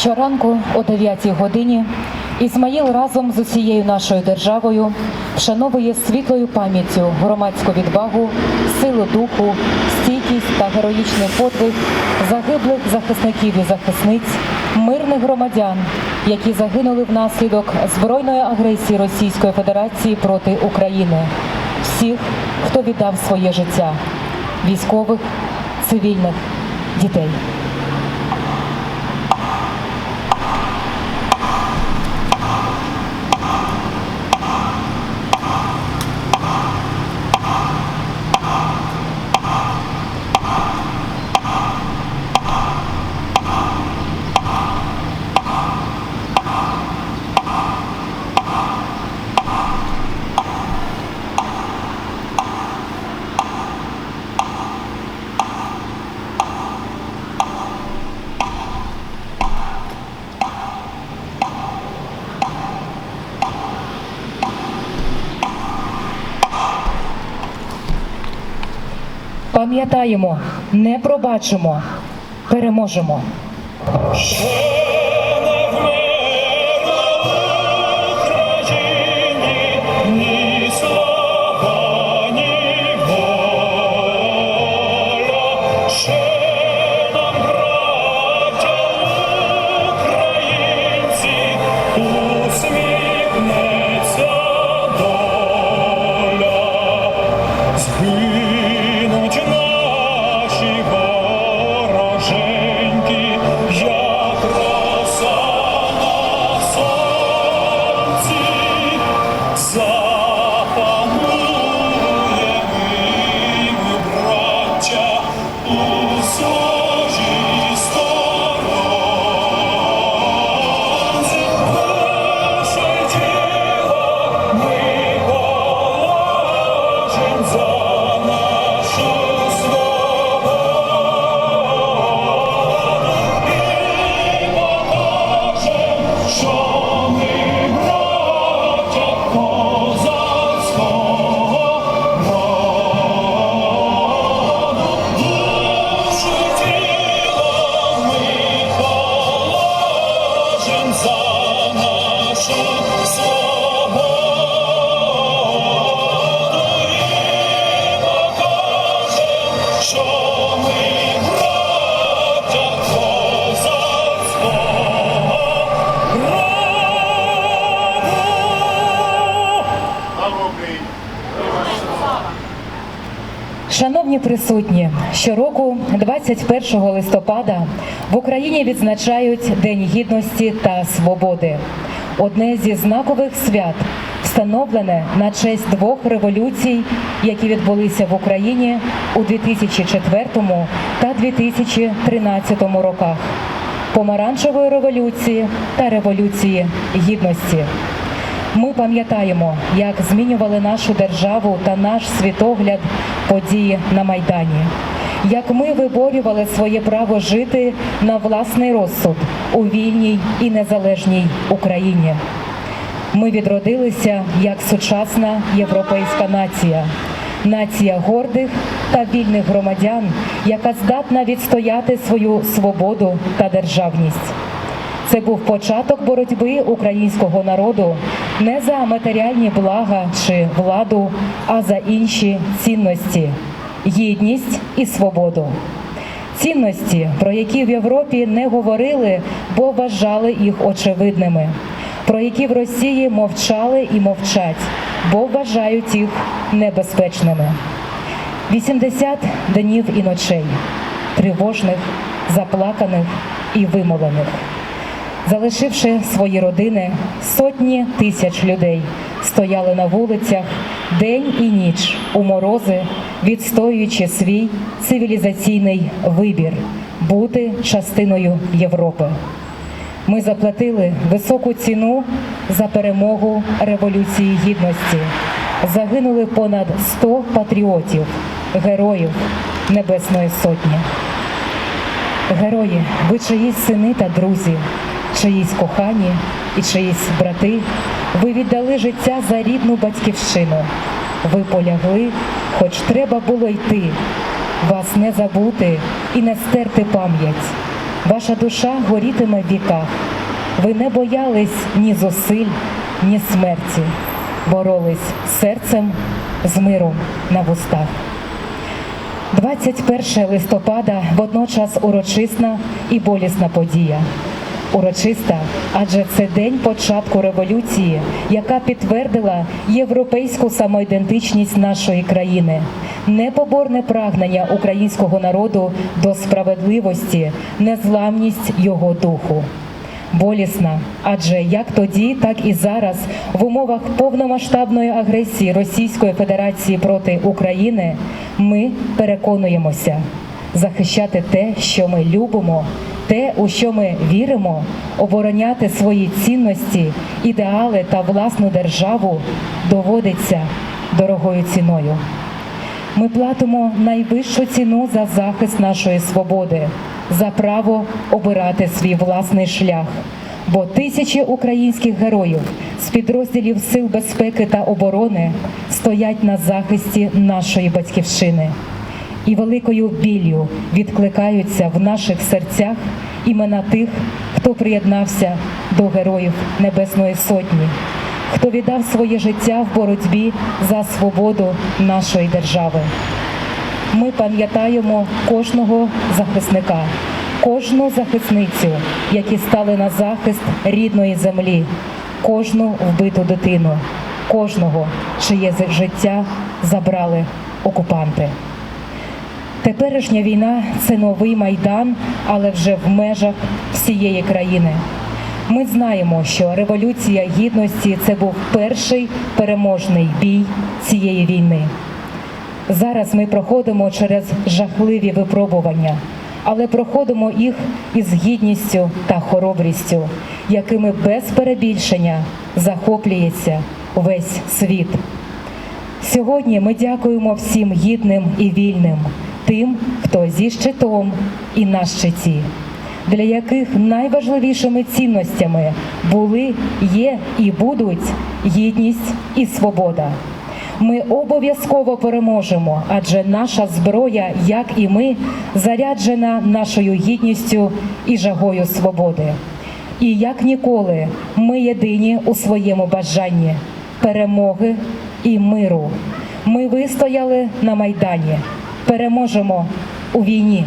Щоранку о 9 годині Ізмаїл разом з усією нашою державою вшановує світлою пам'яттю громадську відвагу, силу духу, стійкість та героїчний подвиг загиблих захисників і захисниць, мирних громадян, які загинули внаслідок збройної агресії Російської Федерації проти України, всіх, хто віддав своє життя, військових, цивільних, дітей. Пам'ятаємо, не пробачимо, переможемо. Шановні присутні, щороку, 21 листопада, в Україні відзначають День гідності та свободи. Одне зі знакових свят, встановлене на честь двох революцій, які відбулися в Україні у 2004 та 2013 роках помаранчевої революції та революції гідності. Ми пам'ятаємо, як змінювали нашу державу та наш світогляд події на Майдані, як ми виборювали своє право жити на власний розсуд у вільній і незалежній Україні. Ми відродилися як сучасна європейська нація, нація гордих та вільних громадян, яка здатна відстояти свою свободу та державність. Це був початок боротьби українського народу не за матеріальні блага чи владу, а за інші цінності гідність і свободу. Цінності, про які в Європі не говорили, бо вважали їх очевидними, про які в Росії мовчали і мовчать, бо вважають їх небезпечними. 80 днів і ночей, тривожних, заплаканих і вимолених. Залишивши свої родини, сотні тисяч людей стояли на вулицях день і ніч у морози, відстоюючи свій цивілізаційний вибір бути частиною Європи. Ми заплатили високу ціну за перемогу Революції Гідності. Загинули понад 100 патріотів, героїв Небесної Сотні. Герої, ви чиїсь сини та друзі, чиїсь кохані і чиїсь брати. Ви віддали життя за рідну батьківщину. Ви полягли, хоч треба було йти, вас не забути і не стерти пам'ять. Ваша душа горітиме в віках. Ви не боялись ні зусиль, ні смерті, боролись серцем з миром на вустах. 21 листопада водночас урочисна і болісна подія. Урочиста, адже це день початку революції, яка підтвердила європейську самоідентичність нашої країни, непоборне прагнення українського народу до справедливості, незламність його духу. Болісна, адже як тоді, так і зараз в умовах повномасштабної агресії Російської Федерації проти України ми переконуємося захищати те, що ми любимо, те, у що ми віримо, обороняти свої цінності, ідеали та власну державу доводиться дорогою ціною. Ми платимо найвищу ціну за захист нашої свободи, за право обирати свій власний шлях. Бо тисячі українських героїв з підрозділів Сил безпеки та оборони стоять на захисті нашої батьківщини і великою біллю відкликаються в наших серцях імена тих, хто приєднався до героїв Небесної Сотні, хто віддав своє життя в боротьбі за свободу нашої держави. Ми пам'ятаємо кожного захисника, кожну захисницю, які стали на захист рідної землі, кожну вбиту дитину, кожного, чиє життя забрали окупанти. Теперішня війна це новий майдан, але вже в межах всієї країни. Ми знаємо, що революція гідності це був перший переможний бій цієї війни. Зараз ми проходимо через жахливі випробування, але проходимо їх із гідністю та хоробрістю, якими без перебільшення захоплюється весь світ. Сьогодні ми дякуємо всім гідним і вільним, тим, хто зі щитом і на щиті, для яких найважливішими цінностями були, є і будуть гідність і свобода. Ми обов'язково переможемо, адже наша зброя, як і ми, заряджена нашою гідністю і жагою свободи. І як ніколи, ми єдині у своєму бажанні перемоги і миру. Ми вистояли на майдані. Переможемо у війні.